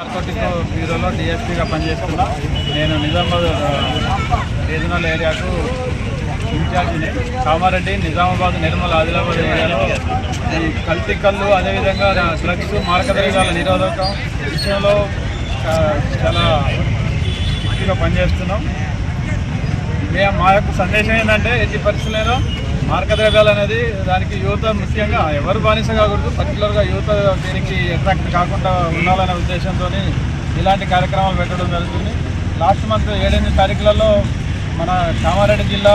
Narcotic బ్యూరోలో డిఎస్పీగా పనిచేస్తున్నా. నేను నిజామాబాద్ రీజనల్ ఏరియాకు ఇన్ఛార్జిని కామారెడ్డి నిజామాబాద్ నిర్మల్ ఆదిలాబాద్ ఏరియాలో ఈ కల్తీ కళ్ళు అదేవిధంగా డ్రగ్స్ మార్గదర్శకాల నిరోధకం విషయంలో చాలా స్ట్రిక్ట్గా పనిచేస్తున్నాం. మేము మా యొక్క సందేశం ఏంటంటే ఎట్టి పరిస్థితుల్లో మార్గద్రవ్యాలు అనేది దానికి యువత ముఖ్యంగా ఎవరు బానిస కాకూడదు పర్టికులర్గా యువత దీనికి అట్రాక్ట్ కాకుండా ఉండాలనే ఉద్దేశంతో ఇలాంటి కార్యక్రమాలు పెట్టడం జరుగుతుంది. లాస్ట్ మంత్ ఏడెనిమిది తారీఖులలో మన కామారెడ్డి జిల్లా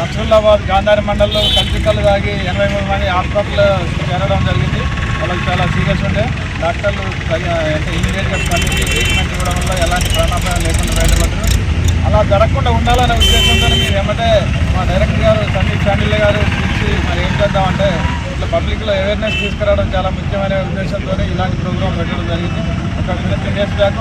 నక్సలాబాద్ గాంధారి మండల్లో కంచికలు తాగి ఎనభై మూడు మంది హాస్పిటల్ చేరడం జరిగింది. వాళ్ళకి చాలా సీరియస్ ఉండే. డాక్టర్లు తగిన అంటే ఇమీడియట్గా స్పందించి ట్రీట్మెంట్ ఇవ్వడం వల్ల ఎలాంటి ప్రాణాపాయ ఉండాలనే ఉద్దేశంతో మీరు ఏమంటే మా డైరెక్టర్ గారు సందీప్ చాండిల్య గారు పిలిచి మరి ఏం చేద్దామంటే ఇట్లా పబ్లిక్లో అవేర్నెస్ తీసుకురావడం చాలా ముఖ్యమైన ఉద్దేశంతో ఇలాంటి ప్రోగ్రామ్ పెట్టడం జరిగింది. ఒక త్రీ డేస్ బ్యాక్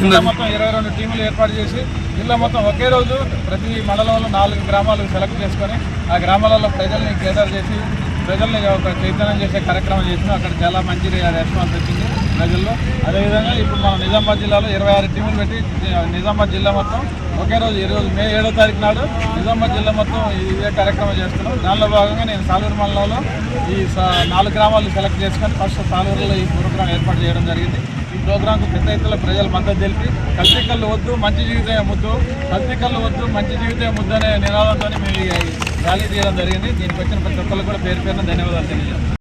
జిల్లా మొత్తం ఇరవై రెండు టీములు ఏర్పాటు చేసి జిల్లా మొత్తం ఒకే రోజు ప్రతి మండలంలో నాలుగు గ్రామాలు సెలెక్ట్ చేసుకొని ఆ గ్రామాలలో ప్రజల్ని కేదర్ చేసి ప్రజల్ని ఒక చైతన్యం చేసే కార్యక్రమం చేసినాం. అక్కడ చాలా మంచి రెస్పాన్స్ వచ్చింది. ప్రజల్లో అదేవిధంగా ఇప్పుడు మనం నిజామాబాద్ జిల్లాలో ఇరవై ఆరు టీములు పెట్టి నిజామాబాద్ జిల్లా మొత్తం ఒకే రోజు ఈ రోజు మే ఏడో తారీఖు నాడు నిజామాబాద్ జిల్లా మొత్తం ఇదే కార్యక్రమం చేస్తున్నాం. దానిలో భాగంగా నేను సాలూరు మండలంలో ఈ నాలుగు గ్రామాలు సెలెక్ట్ చేసుకొని ఫస్ట్ సాలూరులో ఈ ప్రోగ్రాం ఏర్పాటు చేయడం జరిగింది. ఈ ప్రోగ్రాంకు పెద్ద ఎత్తున ప్రజలు మద్దతు తెలిపి కల్తీ కళ్ళు వద్దు మంచి జీవితమే ముద్దు కల్తీ కళ్ళు వద్దు మంచి జీవితమే ముద్దు అనే నినాదంతో మేము ర్యాలీ తీయడం జరిగింది. దీనికి వచ్చిన ప్రతి ఒక్కరికి కూడా పేరు పేరున ధన్యవాదాలు తెలియజేస్తాం